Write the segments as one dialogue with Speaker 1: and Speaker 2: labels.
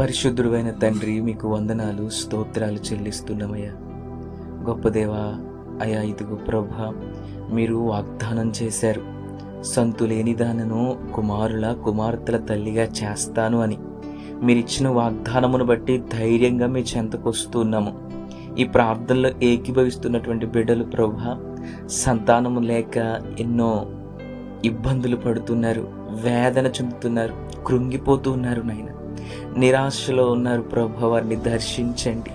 Speaker 1: పరిశుద్ధుడైన తండ్రి మీకు వందనాలు స్తోత్రాలు చెల్లిస్తున్నామయ్యా. గొప్ప దేవా అయా ఇదిగో ప్రభ మీరు వాగ్దానం చేశారు. సంతులేని దానను కుమారుల కుమార్తెల తల్లిగా చేస్తాను అని. మీరిచ్చిన వాగ్దానమును బట్టి ధైర్యంగా మీ చెంతకొస్తున్నాము ఈ ప్రార్థనలో ఏకీభవిస్తున్నటువంటి బిడ్డలు ప్రభ సంతానము లేక ఎన్నో ఇబ్బందులు పడుతున్నారు వేదన చెందుతున్నారు కృంగిపోతూ ఉన్నారు నాయన. నిరాశలో ఉన్నారు ప్రభ వారిని దర్శించండి.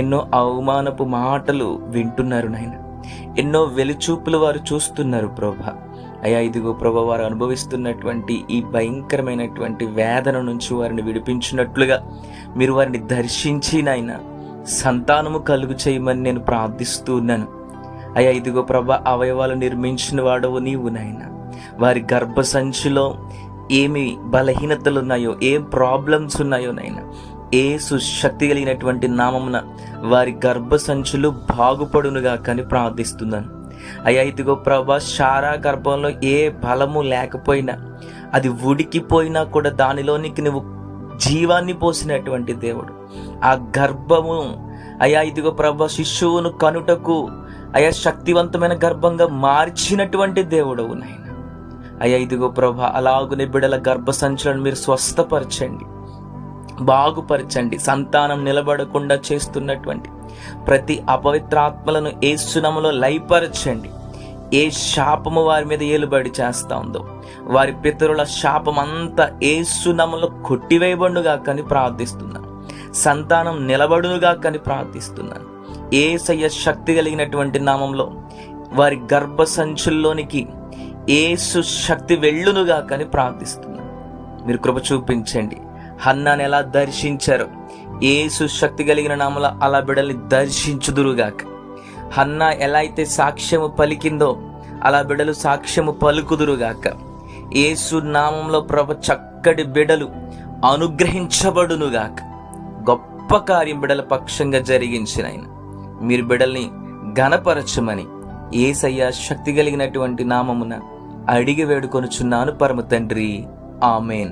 Speaker 1: ఎన్నో అవమానపు మాటలు వింటున్నారు నాయన. ఎన్నో వెలుచూపులు వారు చూస్తున్నారు ప్రభ. అయా ఇదిగో ప్రభ వారు అనుభవిస్తున్నటువంటి ఈ భయంకరమైనటువంటి వేదన నుంచి వారిని విడిపించినట్లుగా మీరు వారిని దర్శించి నాయన సంతానము కలుగు చేయమని నేను ప్రార్థిస్తూ ఉన్నాను. ఇదిగో ప్రభ అవయవాలు నిర్మించిన వాడవు నీవు నాయన. వారి గర్భసంచిలో ఏమి బలహీనతలు ఉన్నాయో ఏ ప్రాబ్లమ్స్ ఉన్నాయో నైనా ఏ సుశక్తి కలిగినటువంటి నామమున వారి గర్భసంచులు బాగుపడునుగా కానీ ప్రార్థిస్తున్నాను. అయ్యా ఇదిగో ప్రభా శారా గర్భంలో ఏ బలము లేకపోయినా అది ఉడికిపోయినా కూడా దానిలోనికి నువ్వు జీవాన్ని పోసినటువంటి దేవుడు. ఆ గర్భము అయా ఇదిగో ప్రభా శిశువును కనుటకు అయా శక్తివంతమైన గర్భంగా మార్చినటువంటి దేవుడవు నాయన. అయ్యా ఇదిగో ప్రభ అలాగునే బిడల గర్భసంచులను మీరు స్వస్థపరచండి. బాగుపరచండి. సంతానం నిలబడకుండా చేస్తున్నటువంటి ప్రతి అపవిత్రాత్మలను ఏసునములో లయపరచండి. ఏ శాపము వారి మీద ఏలుబడి చేస్తా ఉందో వారి పితరుల శాపం అంతా ఏసునములో కొట్టివేయబడుగా కానీ ప్రార్థిస్తున్నాను. సంతానం నిలబడునుగా కానీ ప్రార్థిస్తున్నాను. ఏసయ్య శక్తి కలిగినటువంటి నామంలో వారి గర్భ సంచుల్లోనికి ఏసు శక్తి వెళ్ళునుగా కానీ ప్రార్థిస్తున్నాను మీరు కృప చూపించండి. హన్నాను ఎలా దర్శించారో ఏసు శక్తి కలిగిన నామల అలా బిడల్ని దర్శించుదురుగాక. హన్నా ఎలా అయితే సాక్ష్యము పలికిందో అలా బిడలు సాక్ష్యము పలుకుదురుగాక. ఏసు నామంలో ప్రభ చక్కటి బిడలు అనుగ్రహించబడునుగాక. గొప్ప కార్యం బిడల పక్షంగా జరిగించిన ఆయన మీరు బిడల్ని ఘనపరచమని ఏసయ్య శక్తి కలిగినటువంటి నామమున అడిగి వేడుకొనుచున్నాను పరమ తండ్రి ఆమెన్.